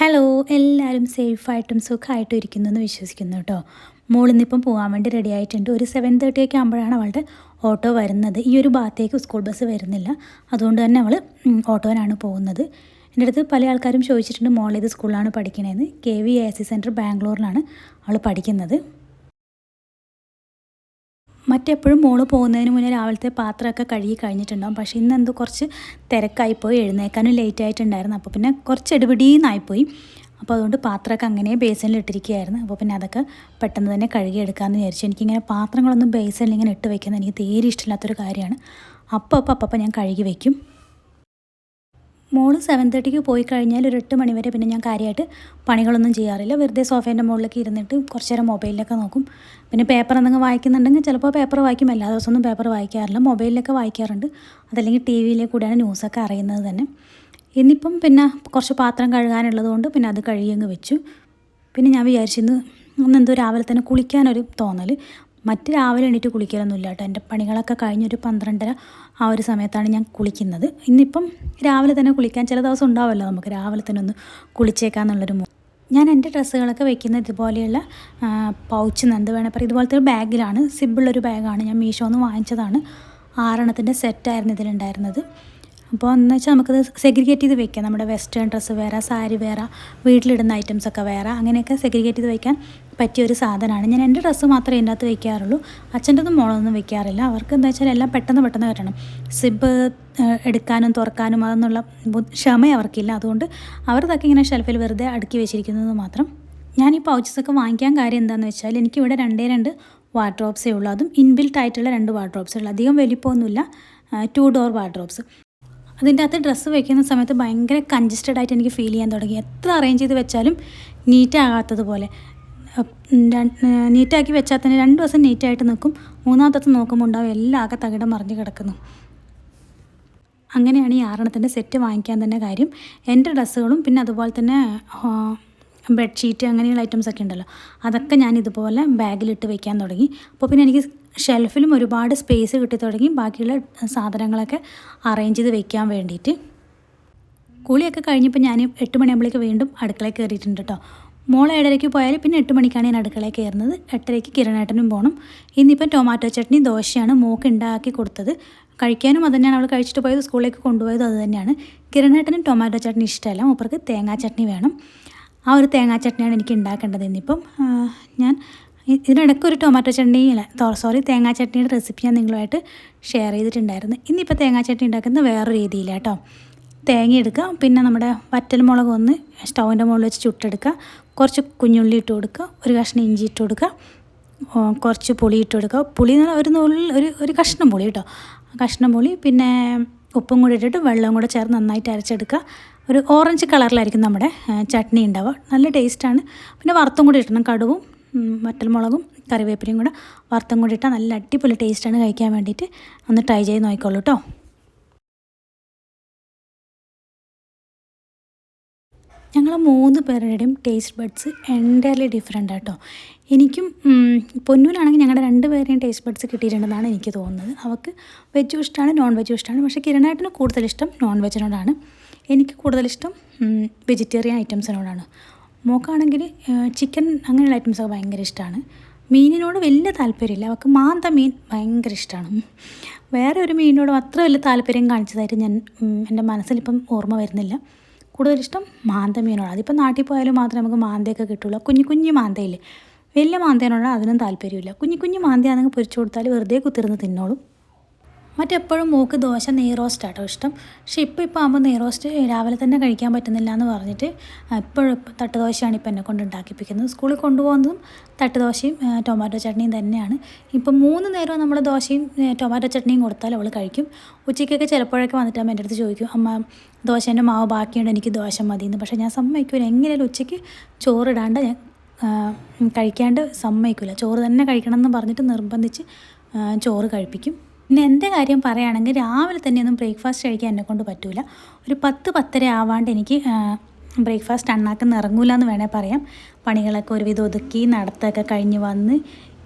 Hello എല്ലാവരും സേഫായിട്ടും സുഖമായിട്ടും ഇരിക്കുന്നു എന്ന് വിശ്വസിക്കുന്നു കേട്ടോ. മോളിന്നിപ്പം പോകാൻ വേണ്ടി റെഡി ആയിട്ടുണ്ട്. ഒരു സെവൻ തേർട്ടി ഒക്കെ ആകുമ്പോഴാണ് അവളുടെ ഓട്ടോ വരുന്നത്. ഈ ഒരു ഭാഗത്തേക്ക് സ്കൂൾ ബസ് വരുന്നില്ല. അതുകൊണ്ട് തന്നെ അവൾ ഓട്ടോനാണ് പോകുന്നത്. എന്റെ അടുത്ത് പല ആൾക്കാരും ചോദിച്ചിട്ടുണ്ട് മോൾ ഏത് സ്കൂളിലാണ് പഠിക്കണേന്ന്. K V A C centre ബാംഗ്ലൂരിലാണ് അവൾ പഠിക്കുന്നത്. മറ്റെപ്പോഴും മോൾ പോകുന്നതിന് മുന്നേ രാവിലത്തെ പാത്രമൊക്കെ കഴുകി കഴിഞ്ഞിട്ടുണ്ടാകും പക്ഷേ ഇന്ന് എന്തോ കുറച്ച് തിരക്കായിപ്പോയി എഴുന്നേക്കാനും ലേറ്റ് ആയിട്ടുണ്ടായിരുന്നു. അപ്പോൾ പിന്നെ കുറച്ച് എടുപിടീന്നായിപ്പോയി. അപ്പോൾ അതുകൊണ്ട് പാത്രമൊക്കെ അങ്ങനെ ബേസനിൽ ഇട്ടിരിക്കുകയായിരുന്നു. അപ്പോൾ പിന്നെ അതൊക്കെ പെട്ടെന്ന് തന്നെ കഴുകിയെടുക്കാമെന്ന് വിചാരിച്ചു. എനിക്കിങ്ങനെ പാത്രങ്ങളൊന്നും ബേസനിൽ ഇങ്ങനെ ഇട്ട് വയ്ക്കുന്നത് എനിക്ക് തീരെ ഇഷ്ടമില്ലാത്തൊരു കാര്യമാണ്. അപ്പോൾ അപ്പോൾ അപ്പോൾ ഞാൻ കഴുകി വയ്ക്കും മോൾ സെവൻ തേർട്ടിക്ക് പോയി കഴിഞ്ഞാൽ ഒരു എട്ട് മണിവരെ പിന്നെ ഞാൻ കാര്യമായിട്ട് പണികളൊന്നും ചെയ്യാറില്ല. വെറുതെ സോഫേന്റെ മുകളിലേക്ക് ഇരുന്നിട്ട് കുറച്ച് നേരം മൊബൈലിലൊക്കെ നോക്കും. പിന്നെ പേപ്പർ എന്തെങ്കിലും വായിക്കുന്നുണ്ടെങ്കിൽ ചിലപ്പോൾ പേപ്പർ വായിക്കും. എല്ലാ ദിവസമൊന്നും പേപ്പർ വായിക്കാറില്ല. മൊബൈലിലൊക്കെ വായിക്കാറുണ്ട്. അതല്ലെങ്കിൽ ടി വിയിലെ കൂടെയാണ് ന്യൂസൊക്കെ അറിയുന്നത് തന്നെ. ഇന്നിപ്പം പിന്നെ കുറച്ച് പാത്രം കഴുകാനുള്ളത് കൊണ്ട് പിന്നെ അത് കഴുകിയങ്ങ് വെച്ചു. പിന്നെ ഞാൻ വിചാരിച്ചിരുന്നു ഒന്നെന്തോ രാവിലെ തന്നെ കുളിക്കാനൊരു തോന്നൽ മറ്റ് രാവിലെ എണീറ്റ് കുളിക്കലൊന്നുമില്ല കേട്ടോ. എന്റെ പണികളൊക്കെ കഴിഞ്ഞൊരു പന്ത്രണ്ടര ആ ഒരു സമയത്താണ് ഞാൻ കുളിക്കുന്നത്. ഇന്നിപ്പം രാവിലെ തന്നെ കുളിക്കാൻ ചില ദിവസം ഉണ്ടാവുമല്ലോ നമുക്ക്. രാവിലെ തന്നെ ഒന്ന് കുളിച്ചേക്കാന്നുള്ളൊരു ഞാൻ എന്റെ ഡ്രസ്സുകളൊക്കെ വെക്കുന്ന ഇതുപോലെയുള്ള പൗച്ച് എന്ത് വേണേൽ പറയും. ഇതുപോലത്തെ ഒരു ബാഗിലാണ്. സിബിളൊരു ബാഗാണ്. ഞാൻ മീഷോന്ന് വാങ്ങിച്ചതാണ്. ആറെണ്ണത്തിന്റെ സെറ്റായിരുന്നു ഇതിലുണ്ടായിരുന്നത്. അപ്പോൾ എന്ന് വെച്ചാൽ നമുക്കത് സെഗ്രിഗേറ്റ് ചെയ്ത് വെക്കാം. നമ്മുടെ വെസ്റ്റേൺ ഡ്രസ്സ് വേറെ സാരി വേറെ വീട്ടിലിടുന്ന ഐറ്റംസൊക്കെ വേറെ. അങ്ങനെയൊക്കെ സെഗ്രിഗേറ്റ് ചെയ്ത് വെക്കാൻ പറ്റിയ ഒരു സാധനമാണ്. ഞാൻ എന്റെ ഡ്രസ്സ് മാത്രമേ ഇതിനകത്ത് വെക്കാറുള്ളൂ. അച്ഛന്റെതും മോളൊന്നും വെക്കാറില്ല. അവർക്ക് എന്താ വെച്ചാൽ എല്ലാം പെട്ടെന്ന് പെട്ടെന്ന് വരണം. സിബ് എടുക്കാനും തുറക്കാനും അതെന്നുള്ള ക്ഷമ അവർക്കില്ല. അതുകൊണ്ട് അവരതൊക്കെ ഇങ്ങനെ ഷെൽഫിൽ വെറുതെ അടുക്കി വെച്ചിരിക്കുന്നത് മാത്രം. ഞാൻ ഈ പൗച്ചസൊക്കെ വാങ്ങിക്കാൻ കാര്യം എന്താണെന്ന് വെച്ചാൽ എനിക്കിവിടെ രണ്ടേ രണ്ട് വാർഡ്രോബ്സേ ഉള്ളൂ. അതും ഇൻബിൽറ്റ് ആയിട്ടുള്ള രണ്ട് വാർഡ്രോബ്സേ ഉള്ളൂ അധികം വലിപ്പമൊന്നുമില്ല. To door wardrobes. അതിന്റെ അകത്ത് ഡ്രസ്സ് വയ്ക്കുന്ന സമയത്ത് ഭയങ്കര കൺജസ്റ്റഡ് ആയിട്ട് എനിക്ക് ഫീൽ ചെയ്യാൻ തുടങ്ങി. എത്ര അറേഞ്ച് ചെയ്ത് വെച്ചാലും നീറ്റ് ആകാത്തതുപോലെ നീറ്റാക്കി വെച്ചാൽ തന്നെ രണ്ട് ദിവസം നീറ്റായിട്ട് നിൽക്കും. മൂന്നാമത്തെ നോക്കുമ്പോൾ ഉണ്ടാവും എല്ലാം ആകെ തകിടം മറിഞ്ഞ് കിടക്കുന്നു. അങ്ങനെയാണ് ഈ ആറെണ്ണത്തിന്റെ സെറ്റ് വാങ്ങിക്കാൻ തന്നെ കാര്യം. എന്റെ ഡ്രസ്സുകളും പിന്നെ അതുപോലെ തന്നെ ബെഡ്ഷീറ്റ് അങ്ങനെയുള്ള ഐറ്റംസ് ഒക്കെ ഉണ്ടല്ലോ. അതൊക്കെ ഞാൻ ഇതുപോലെ ബാഗിലിട്ട് വെക്കാൻ തുടങ്ങി. അപ്പോൾ പിന്നെ എനിക്ക് ഷെൽഫിലും ഒരുപാട് സ്പേസ് കിട്ടി തുടങ്ങി. ബാക്കിയുള്ള സാധനങ്ങളൊക്കെ അറേഞ്ച് ചെയ്ത് വെക്കാൻ വേണ്ടിയിട്ട്. കുളിയൊക്കെ കഴിഞ്ഞപ്പോൾ ഞാൻ എട്ട് മണിയാകുമ്പോഴേക്ക് വീണ്ടും അടുക്കളയിൽ കയറിയിട്ടുണ്ട് കേട്ടോ. മോൾ ഏഴരയ്ക്ക് പോയാൽ പിന്നെ എട്ട് മണിക്കാണ് ഞാൻ അടുക്കളയിൽ കയറുന്നത്. എട്ടരയ്ക്ക് കിരണേട്ടനും പോകണം ഇന്നിപ്പം ടൊമാറ്റോ ചട്നി ദോശയാണ് മോക്ക് ഉണ്ടാക്കി കൊടുത്തത്. കഴിക്കാനും അത് തന്നെയാണ് അവൾ കഴിച്ചിട്ട് പോയത് സ്കൂളിലേക്ക് കൊണ്ടുപോയത് അത് തന്നെയാണ്. കിരണേട്ടനും ടൊമാറ്റോ ചട്നി ഇഷ്ടമല്ല. മൂപ്പർക്ക് തേങ്ങാ ചട്നി വേണം. ആ ഒരു തേങ്ങാ ചട്നിയാണ് എനിക്ക് ഉണ്ടാക്കേണ്ടത് ഇന്നിപ്പം. ഞാൻ ഇതിനിടയ്ക്ക് ഒരു ടൊമാറ്റോ ചട്നി സോറി തേങ്ങാ ചട്നിയുടെ റെസിപ്പി ഞാൻ നിങ്ങളുമായിട്ട് ഷെയർ ചെയ്തിട്ടുണ്ടായിരുന്നു. ഇന്നിപ്പോൾ തേങ്ങാ ചട്നി ഉണ്ടാക്കുന്ന വേറെ കേട്ടോ തേങ്ങ എടുക്കുക പിന്നെ നമ്മുടെ വറ്റൽ മുളക് ഒന്ന് സ്റ്റൗവിന്റെ മുകളിൽ വെച്ച് ചുട്ടെടുക്കുക. കുറച്ച് കുഞ്ഞുള്ളി ഇട്ട് കൊടുക്കുക ഒരു കഷ്ണം ഇഞ്ചി ഇട്ട് കൊടുക്കുക കുറച്ച് പുളി ഇട്ട് കൊടുക്കുക. പുളി എന്ന് ഒരു നുള്ളിൽ ഒരു ഒരു കഷ്ണം പുളി കേട്ടോ. കഷ്ണം പുളി പിന്നെ ഉപ്പും കൂടി ഇട്ടിട്ട് വെള്ളവും കൂടെ ചേർന്ന് നന്നായിട്ട് അരച്ചെടുക്കുക. ഒരു ഓറഞ്ച് കളറിലായിരിക്കും നമ്മുടെ ചട്നി ഉണ്ടാവുക. നല്ല ടേസ്റ്റാണ് പിന്നെ വറുത്തും കൂടി ഇടണം കടുവും വറ്റൽമുളകും കറിവേപ്പിലയും കൂടെ വറുത്തും കൂടി ഇട്ടാൽ നല്ല അടിപൊളി ടേസ്റ്റാണ് കഴിക്കാൻ വേണ്ടിയിട്ട്. ഒന്ന് ട്രൈ ചെയ്ത് നോക്കിക്കോളൂ കേട്ടോ. ഞങ്ങൾ മൂന്ന് പേരുടെയും ടേസ്റ്റ് ബഡ്സ് എന്റയർലി ഡിഫറെന്റ് ആട്ടോ. എനിക്കും പൊന്നൂലാണെങ്കിൽ ഞങ്ങളുടെ രണ്ട് പേരെയും ടേസ്റ്റ് ബഡ്സ് കിട്ടിയിട്ടുണ്ടെന്നാണ് എനിക്ക് തോന്നുന്നത്. അവൾക്ക് വെജും ഇഷ്ടമാണ് നോൺ വെജും ഇഷ്ടമാണ് പക്ഷേ കിരണായിട്ടിന് കൂടുതൽ ഇഷ്ടം നോൺ വെജിനോടാണ് എനിക്ക് കൂടുതലിഷ്ടം വെജിറ്റേറിയൻ ഐറ്റംസിനോടാണ് മോക്കാണെങ്കിൽ ചിക്കൻ അങ്ങനെയുള്ള ഐറ്റംസൊക്കെ ഭയങ്കര ഇഷ്ടമാണ് മീനിനോട് വലിയ താല്പര്യമില്ല. അവൾക്ക് മാന്ത മീൻ ഭയങ്കര ഇഷ്ടമാണ് വേറെ ഒരു മീനിനോടും അത്ര വലിയ താല്പര്യം കാണിച്ചതായിട്ട് ഞാൻ എന്റെ മനസ്സിലിപ്പം ഓർമ്മ വരുന്നില്ല. കൂടുതലിഷ്ടം മാന്ത മീനോട് അതിപ്പോൾ നാട്ടിൽ പോയാലും മാത്രമേ നമുക്ക് മാന്തയൊക്കെ കിട്ടുള്ളൂ. കുഞ്ഞു കുഞ്ഞു മാന്തയില്ലേ? വലിയ മാന്തേനോട് അതിനും താല്പര്യമില്ല. കുഞ്ഞു കുഞ്ഞു മാന്തയാണെങ്കിൽ പൊരിച്ചു കൊടുത്താൽ വെറുതെ കുത്തിരുന്ന് തിന്നോളും. മറ്റെപ്പോഴും മൂക്ക് ദോശ നെയ്റോസ്റ്റാട്ടോ ഇഷ്ടം. പക്ഷേ ഇപ്പോൾ ഇപ്പോൾ ആകുമ്പോൾ നെയ്റോസ്റ്റ് രാവിലെ തന്നെ കഴിക്കാൻ പറ്റുന്നില്ല എന്ന് പറഞ്ഞിട്ട് എപ്പോഴും തട്ടുദോശയാണ് ഇപ്പോൾ എന്നെ കൊണ്ട് ഉണ്ടാക്കിപ്പിക്കുന്നത്. സ്കൂളിൽ കൊണ്ടുപോകുന്നതും തട്ടുദോശയും ടൊമാറ്റോ ചട്നിയും തന്നെയാണ്. ഇപ്പം മൂന്ന് നേരവും നമ്മൾ ദോശയും ടൊമാറ്റോ ചട്നിയും കൊടുത്താൽ അവൾ കഴിക്കും. ഉച്ചയ്ക്കൊക്കെ ചിലപ്പോഴൊക്കെ വന്നിട്ട് അമ്മ എന്റെ അടുത്ത് ചോദിക്കും അമ്മ ദോശേന്റെ മാവ് ബാക്കിയുണ്ട് എനിക്ക് ദോശ മതി എന്ന് പക്ഷേ ഞാൻ സമ്മതിക്കില്ല എങ്ങനെയാലും ഉച്ചയ്ക്ക് ചോറിടാണ്ട് ഞാൻ കഴിക്കാണ്ട് സമ്മതിക്കില്ല ചോറ് തന്നെ കഴിക്കണം എന്ന് പറഞ്ഞിട്ട് നിർബന്ധിച്ച് ചോറ് കഴിപ്പിക്കും. പിന്നെ എന്റെ കാര്യം പറയുകയാണെങ്കിൽ രാവിലെ തന്നെ ഒന്നും ബ്രേക്ക്ഫാസ്റ്റ് കഴിക്കാൻ എന്നെ കൊണ്ട് പറ്റില്ല ഒരു പത്ത് പത്തര ആവാണ്ട് എനിക്ക് ബ്രേക്ക്ഫാസ്റ്റ് അണ്ണാക്കുന്ന ഇറങ്ങൂല എന്ന് വേണേൽ പറയാം. പണികളൊക്കെ ഒരുവിധം ഒതുക്കി നടത്തൊക്കെ കഴിഞ്ഞ് വന്ന്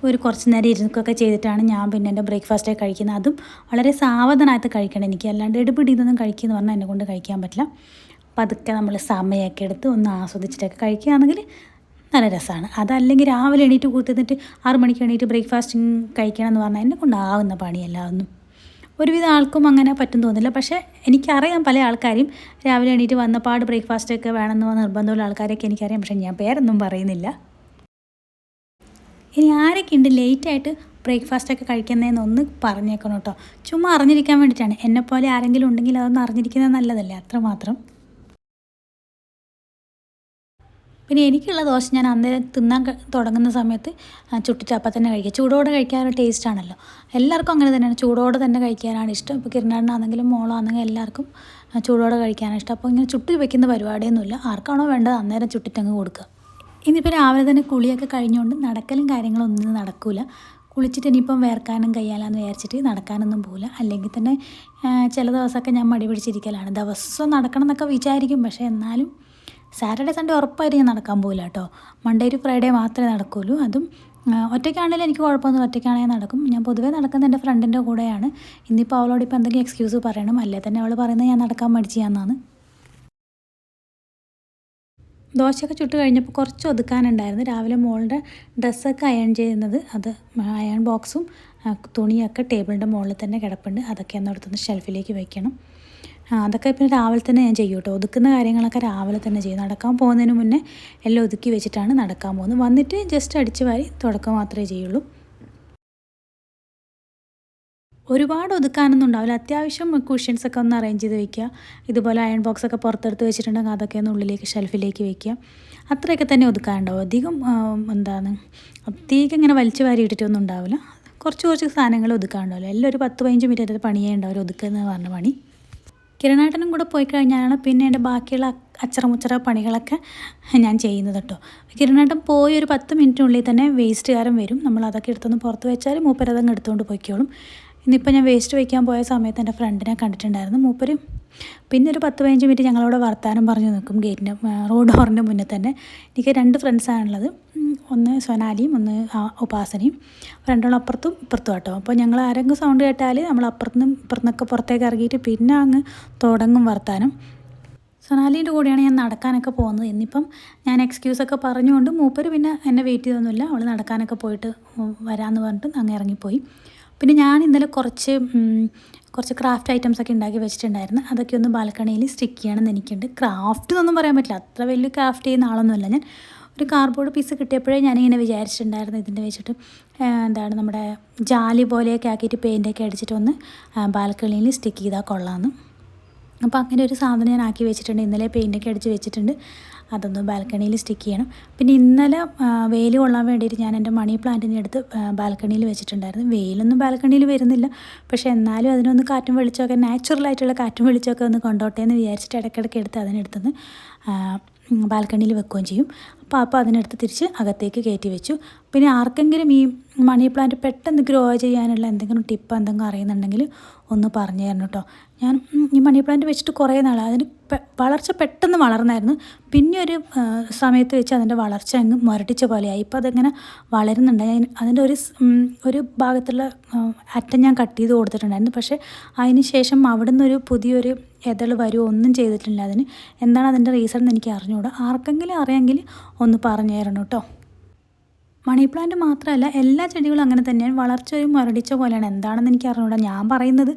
ഒരു കുറച്ച് നേരം ഇരുന്നൊക്കെ ചെയ്തിട്ടാണ് ഞാൻ പിന്നെ എന്റെ ബ്രേക്ക്ഫാസ്റ്റൊക്കെ കഴിക്കുന്നത്. അതും വളരെ സാവധാനമായിട്ട് കഴിക്കണം എനിക്ക്. അല്ലാണ്ട് എടുപിടി ഇതൊന്നും കഴിക്കുമെന്ന് പറഞ്ഞാൽ എന്നെ കൊണ്ട് കഴിക്കാൻ പറ്റില്ല. പതുക്കെ നമ്മൾ സമയമൊക്കെ എടുത്ത് ഒന്ന് ആസ്വദിച്ചിട്ടൊക്കെ കഴിക്കുകയാണെങ്കിൽ നല്ല രസമാണ്. അതല്ലെങ്കിൽ രാവിലെ എണീറ്റ് കൂത്തിന്നിട്ട് ആറ് മണിക്ക് എണീറ്റ് ബ്രേക്ക്ഫാസ്റ്റിംഗ് കഴിക്കണം എന്ന് പറഞ്ഞാൽ എന്നെ കൊണ്ടാവുന്ന പണിയല്ല ഒന്നും ഒരുവിധ ആൾക്കും അങ്ങനെ പറ്റും തോന്നില്ല പക്ഷേ എനിക്കറിയാം പല ആൾക്കാരും രാവിലെ എണീറ്റ് വന്നപാട് ബ്രേക്ക്ഫാസ്റ്റൊക്കെ വേണമെന്ന് നിർബന്ധമുള്ള ആൾക്കാരൊക്കെ എനിക്കറിയാം. പക്ഷേ ഞാൻ പേരൊന്നും പറയുന്നില്ല. ഇനി ആരൊക്കെ ഉണ്ട് ലേറ്റായിട്ട് ബ്രേക്ക്ഫാസ്റ്റൊക്കെ കഴിക്കുന്നതെന്ന് ഒന്ന് പറഞ്ഞേക്കണം കേട്ടോ. ചുമ്മാ അറിഞ്ഞിരിക്കാൻ വേണ്ടിയിട്ടാണ്. എന്നെപ്പോലെ ആരെങ്കിലും ഉണ്ടെങ്കിൽ അതൊന്ന് അറിഞ്ഞിരിക്കുന്നത് നല്ലതല്ലേ? അത്രമാത്രം. പിന്നെ എനിക്കുള്ള ദോശ ഞാൻ അന്നേരം തിന്നാൻ തുടങ്ങുന്ന സമയത്ത് ചുട്ടിട്ട് അപ്പം തന്നെ കഴിക്കുക. ചൂടോടെ കഴിക്കാൻ ടേസ്റ്റ് ആണല്ലോ. എല്ലാവർക്കും അങ്ങനെ തന്നെയാണ്. ചൂടോടെ തന്നെ കഴിക്കാനാണ് ഇഷ്ടം. ഇപ്പോൾ കിരണാടിനാണെങ്കിലും മോളാണെങ്കിലും എല്ലാവർക്കും ചൂടോടെ കഴിക്കാനാണ് ഇഷ്ടം. അപ്പോൾ ഇങ്ങനെ ചുട്ടി വെക്കുന്ന പരിപാടിയൊന്നുമില്ല. ആർക്കാണോ വേണ്ടത് അന്നേരം ചുട്ടിട്ടങ്ങ് കൊടുക്കുക. ഇന്നിപ്പോൾ രാവിലെ തന്നെ കുളിയൊക്കെ കഴിഞ്ഞുകൊണ്ട് നടക്കലും കാര്യങ്ങളൊന്നും നടക്കില്ല കുളിച്ചിട്ട് ഇനിയിപ്പം വേർക്കാനും കയ്യാലാന്ന് വിചാരിച്ചിട്ട് നടക്കാനൊന്നും പോകില്ല അല്ലെങ്കിൽ തന്നെ ചില ദിവസമൊക്കെ ഞാൻ മടി പിടിച്ചിരിക്കലാണ്. ദിവസം നടക്കണം എന്നൊക്കെ വിചാരിക്കും. പക്ഷേ എന്നാലും സാറ്റർഡേ സൺഡേ ഉറപ്പായിട്ട് ഞാൻ നടക്കാൻ പോകില്ല കേട്ടോ. മൺഡേ ടു ഫ്രൈഡേ മാത്രമേ നടക്കുകയുള്ളൂ അതും ഒറ്റയ്ക്കാണെങ്കിലും എനിക്ക് കുഴപ്പമൊന്നും ഒറ്റയ്ക്കാണെങ്കിൽ നടക്കും. ഞാൻ പൊതുവേ നടക്കുന്നത് എന്റെ ഫ്രണ്ടിന്റെ കൂടെയാണ്. ഇന്നിപ്പോൾ അവളോട് ഇപ്പോൾ എന്തെങ്കിലും എക്സ്ക്യൂസ് പറയണം. അല്ലേ തന്നെ അവൾ പറയുന്നത് ഞാൻ നടക്കാൻ മടിച്ചാന്നാണ്. ദോശയൊക്കെ ചുട്ട് കഴിഞ്ഞപ്പോൾ കുറച്ച് ഒതുക്കാനുണ്ടായിരുന്നു. രാവിലെ മോളുടെ ഡ്രസ്സൊക്കെ അയൺ ചെയ്യുന്നത്. അത് അയൺ ബോക്സും തുണിയൊക്കെ ടേബിളിന്റെ മുകളിൽ തന്നെ കിടപ്പുണ്ട്. അതൊക്കെ ഒന്ന് ഷെൽഫിലേക്ക് വെക്കണം. അതൊക്കെ പിന്നെ രാവിലെ തന്നെ ഞാൻ ചെയ്യും കേട്ടോ. ഒതുക്കുന്ന കാര്യങ്ങളൊക്കെ രാവിലെ തന്നെ ചെയ്യും. നടക്കാൻ പോകുന്നതിന് മുന്നേ എല്ലാം ഒതുക്കി വെച്ചിട്ടാണ് നടക്കാൻ പോകുന്നത്. വന്നിട്ട് ജസ്റ്റ് അടിച്ച് വാരി തുടക്കം മാത്രമേ ചെയ്യുള്ളൂ. ഒരുപാട് ഒതുക്കാനൊന്നും ഉണ്ടാവില്ല. അത്യാവശ്യം കുഷ്യൻസ് ഒക്കെ ഒന്ന് അറേഞ്ച് ചെയ്ത് വെക്കുക. ഇതുപോലെ അയൺ ബോക്സ് ഒക്കെ പുറത്തെടുത്ത് വെച്ചിട്ടുണ്ടെങ്കിൽ അതൊക്കെ ഒന്ന് ഉള്ളിലേക്ക് ഷെൽഫിലേക്ക് വെക്കുക. അത്രയൊക്കെ തന്നെ ഒതുക്കാനുണ്ടാവും. അധികം എന്താണ് അധികം ഇങ്ങനെ വലിച്ചു വാരി ഇട്ടിട്ടൊന്നും ഉണ്ടാവില്ല. കുറച്ച് കുറച്ച് സാധനങ്ങൾ ഒതുക്കാനുണ്ടാവില്ല. എല്ലാം ഒരു പത്ത് പതിനഞ്ച് മിനിറ്റ് പണിയേ ഉണ്ടാവില്ല ഒതുക്കുക പറഞ്ഞ പണി. കിരണാട്ടനും കൂടെ പോയി കഴിഞ്ഞാലാണ് പിന്നെ എന്റെ ബാക്കിയുള്ള അച്ചറമുച്ചറ പണികളൊക്കെ ഞാൻ ചെയ്യുന്നത് കേട്ടോ. കിരണേട്ടൻ പോയി ഒരു പത്ത് മിനിറ്റിനുള്ളിൽ തന്നെ വേസ്റ്റ് വേസ്റ്റുകാരൻ വരും. നമ്മൾ അതൊക്കെ എടുത്തൊന്ന് പുറത്ത് വെച്ചാൽ മൂപ്പരതങ്ങ് എടുത്തുകൊണ്ട് പോയിക്കോളും. ഇന്നിപ്പോൾ ഞാൻ വേസ്റ്റ് വയ്ക്കാൻ പോയ സമയത്ത് എന്റെ ഫ്രണ്ടിനെ കണ്ടിട്ടുണ്ടായിരുന്നു മൂപ്പരും. പിന്നെ ഒരു പത്ത് പതിനഞ്ച് മിനിറ്റ് ഞങ്ങളോട് വർത്താനം പറഞ്ഞു നിൽക്കും ഗേറ്റിന്റെ റോഡ് ഡോറിന്റെ മുന്നേ തന്നെ. എനിക്ക് രണ്ട് ഫ്രണ്ട്സാണുള്ളത്. ഒന്ന് സൊനാലിയും ഒന്ന് ഉപാസനയും. രണ്ടോളം അപ്പുറത്തും ഇപ്പുറത്തും കേട്ടോ അപ്പോൾ ഞങ്ങൾ ആരെങ്കിലും സൗണ്ട് കേട്ടാൽ നമ്മൾ അപ്പുറത്തുനിന്നും ഇപ്പുറത്തുനിന്നൊക്കെ പുറത്തേക്ക് ഇറങ്ങിയിട്ട് പിന്നെ അങ്ങ് തുടങ്ങും വർത്താനം. സൊനാലിന്റെ കൂടെയാണ് ഞാൻ നടക്കാനൊക്കെ പോകുന്നത്. ഇന്നിപ്പം ഞാൻ എക്സ്ക്യൂസൊക്കെ പറഞ്ഞുകൊണ്ട് മൂപ്പർ പിന്നെ എന്നെ വെയിറ്റ് ചെയ്തൊന്നുമില്ല. അവൾ നടക്കാനൊക്കെ പോയിട്ട് വരാമെന്ന് പറഞ്ഞിട്ട് അങ്ങ് ഇറങ്ങിപ്പോയി. പിന്നെ ഞാൻ ഇന്നലെ കുറച്ച് കുറച്ച് ക്രാഫ്റ്റ് ഐറ്റംസ് ഒക്കെ ഉണ്ടാക്കി വെച്ചിട്ടുണ്ടായിരുന്നു. അതൊക്കെ ഒന്ന് ബാൽക്കണിയിൽ സ്റ്റിക്ക് ചെയ്യണമെന്ന് എനിക്കുണ്ട്. ക്രാഫ്റ്റ് എന്നൊന്നും പറയാൻ പറ്റില്ല. അത്ര വലിയ ക്രാഫ്റ്റ് ചെയ്യുന്ന ആളൊന്നുമല്ല ഞാൻ. ഒരു കാർഡ്ബോർഡ് പീസ് കിട്ടിയപ്പോഴേ ഞാനിങ്ങനെ വിചാരിച്ചിട്ടുണ്ടായിരുന്നു ഇതിന്റെ വെച്ചിട്ട് എന്താണ് നമ്മുടെ ജാലി പോലെയൊക്കെ ആക്കിയിട്ട് പെയിന്റൊക്കെ അടിച്ചിട്ട് ഒന്ന് ബാൽക്കണിയിൽ സ്റ്റിക്ക് ചെയ്താൽ കൊള്ളാമെന്ന് അപ്പോൾ അങ്ങനെ ഒരു സാധനം ഞാൻ ആക്കി വെച്ചിട്ടുണ്ട്. ഇന്നലെ പെയിന്റൊക്കെ അടിച്ച് വെച്ചിട്ടുണ്ട്. അതൊന്ന് ബാൽക്കണിയിൽ സ്റ്റിക്ക് ചെയ്യണം. പിന്നെ ഇന്നലെ വെയിൽ കൊള്ളാൻ വേണ്ടിയിട്ട് ഞാൻ എന്റെ മണി പ്ലാന്റിന്റെ അടുത്ത് ബാൽക്കണിയിൽ വെച്ചിട്ടുണ്ടായിരുന്നു. വെയിലൊന്നും ബാൽക്കണിയിൽ വരുന്നില്ല. പക്ഷേ എന്നാലും അതിനൊന്ന് കാറ്റും വെളിച്ചമൊക്കെ നാച്ചുറലായിട്ടുള്ള കാറ്റും വെളിച്ചമൊക്കെ ഒന്ന് കൊണ്ടോട്ടെ എന്ന് വിചാരിച്ചിട്ട് ഇടയ്ക്കിടയ്ക്ക് എടുത്ത് അതിനടുത്തുനിന്ന് ബാൽക്കണിയിൽ വെക്കുകയും ചെയ്യും. അപ്പോൾ അതിനടുത്ത് തിരിച്ച് അകത്തേക്ക് കയറ്റി വെച്ചു. പിന്നെ ആർക്കെങ്കിലും ഈ മണി പ്ലാന്റ് പെട്ടെന്ന് ഗ്രോ ചെയ്യാനുള്ള എന്തെങ്കിലും ടിപ്പ് എന്തെങ്കിലും അറിയുന്നുണ്ടെങ്കിൽ ഒന്ന് പറഞ്ഞു തരണം കേട്ടോ. ഞാൻ ഈ മണി പ്ലാന്റ് വെച്ചിട്ട് കുറേ നാൾ അതിന് വളർച്ച പെട്ടെന്ന് വളർന്നായിരുന്നു. പിന്നെ ഒരു സമയത്ത് വെച്ച് അതിന്റെ വളർച്ച അങ്ങ് മുരട്ടിച്ച പോലെയായി. ഇപ്പോൾ അതിങ്ങനെ വളരുന്നുണ്ട്. ഞാൻ അതിന്റെ ഒരു ഒരു ഭാഗത്തുള്ള അറ്റം ഞാൻ കട്ട് ചെയ്ത് കൊടുത്തിട്ടുണ്ടായിരുന്നു. പക്ഷേ അതിന് ശേഷം അവിടെ നിന്നൊരു പുതിയൊരു എതൾ വരുമോ ഒന്നും ചെയ്തിട്ടില്ല അതിന്. എന്താണ് അതിന്റെ റീസൺ എന്ന് എനിക്ക് അറിഞ്ഞുകൂടാ ആർക്കെങ്കിലും അറിയാമെങ്കിൽ ഒന്ന് പറഞ്ഞു തരണം കേട്ടോ. മണി പ്ലാന്റ് മാത്രമല്ല എല്ലാ ചെടികളും അങ്ങനെ തന്നെയാണ്. വളർച്ച ഒരു മുരടിച്ച പോലെയാണ്. എന്താണെന്ന് എനിക്ക് അറിഞ്ഞൂടാ ഞാൻ പറയുന്നത്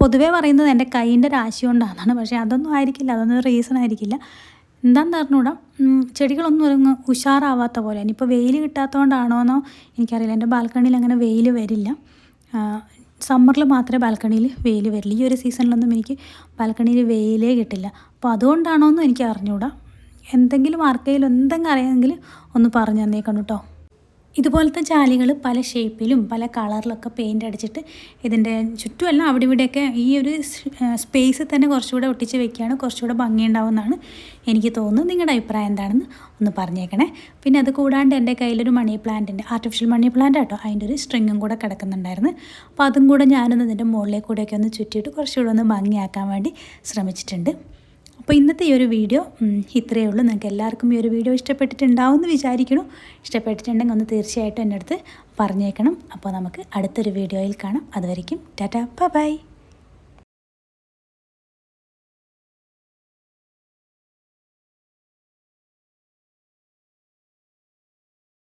പൊതുവേ പറയുന്നത് എന്റെ കൈയിന്റെ രാശി കൊണ്ടാണ് പക്ഷേ അതൊന്നും ആയിരിക്കില്ല. അതൊന്നും റീസൺ ആയിരിക്കില്ല. എന്താണെന്ന് അറിഞ്ഞൂടാ? ചെടികളൊന്നും ഒരു ഉഷാറാവാത്ത പോലെ ഇനിയിപ്പോൾ വെയിൽ കിട്ടാത്തതുകൊണ്ടാണോ എന്നോ എനിക്കറിയില്ല. എന്റെ ബാൽക്കണിയിൽ അങ്ങനെ വെയിൽ വരില്ല. സമ്മറിൽ മാത്രമേ ബാൽക്കണിയിൽ വെയിൽ വരില്ല. ഈ ഒരു സീസണിലൊന്നും എനിക്ക് ബാൽക്കണിയിൽ വെയിലേ കിട്ടില്ല. അപ്പോൾ അതുകൊണ്ടാണോ എന്നും എനിക്ക് അറിഞ്ഞൂടാ എന്തെങ്കിലും ആർക്കെങ്കിലും എന്തെങ്കിലും അറിയാമെങ്കിൽ ഒന്ന് പറഞ്ഞു തന്നേക്കണം കേട്ടോ. ഇതുപോലത്തെ ജാലികൾ പല ഷേപ്പിലും പല കളറിലൊക്കെ പെയിന്റ് അടിച്ചിട്ട് ഇതിന്റെ ചുറ്റുമല്ല അവിടെ ഇവിടെയൊക്കെ ഈ ഒരു സ്പേസിൽ തന്നെ കുറച്ചുകൂടെ ഒട്ടിച്ച് വെക്കുകയാണ്. കുറച്ചുകൂടെ ഭംഗിയുണ്ടാവുമെന്നാണ് എനിക്ക് തോന്നുന്നത്. നിങ്ങളുടെ അഭിപ്രായം എന്താണെന്ന് ഒന്ന് പറഞ്ഞേക്കണേ. പിന്നെ അത് കൂടാണ്ട് എന്റെ കയ്യിലൊരു മണി പ്ലാന്റിന്റെ ആർട്ടിഫിഷ്യൽ മണി പ്ലാന്റ് കേട്ടോ അതിന്റെ ഒരു സ്ട്രിങ്ങും കൂടെ കിടക്കുന്നുണ്ടായിരുന്നു. അപ്പോൾ അതും കൂടെ ഞാനൊന്ന് ഇതിന്റെ മുകളിലേക്ക് കൂടെയൊക്കെ ഒന്ന് ചുറ്റിയിട്ട് കുറച്ചുകൂടെ ഒന്ന് ഭംഗിയാക്കാൻ വേണ്ടി ശ്രമിച്ചിട്ടുണ്ട്. അപ്പോൾ ഇന്നത്തെ ഈ ഒരു വീഡിയോ ഇത്രയേ ഉള്ളൂ. നിങ്ങൾക്ക് എല്ലാവർക്കും ഈ ഒരു വീഡിയോ ഇഷ്ടപ്പെട്ടിട്ടുണ്ടാവും എന്ന് വിചാരിക്കണം ഇഷ്ടപ്പെട്ടിട്ടുണ്ടെങ്കിൽ ഒന്ന് തീർച്ചയായിട്ടും എന്റെ അടുത്ത് പറഞ്ഞേക്കണം. അപ്പോൾ നമുക്ക് അടുത്തൊരു വീഡിയോയിൽ കാണാം. അതുവരയ്ക്കും ടാറ്റാ ബൈ.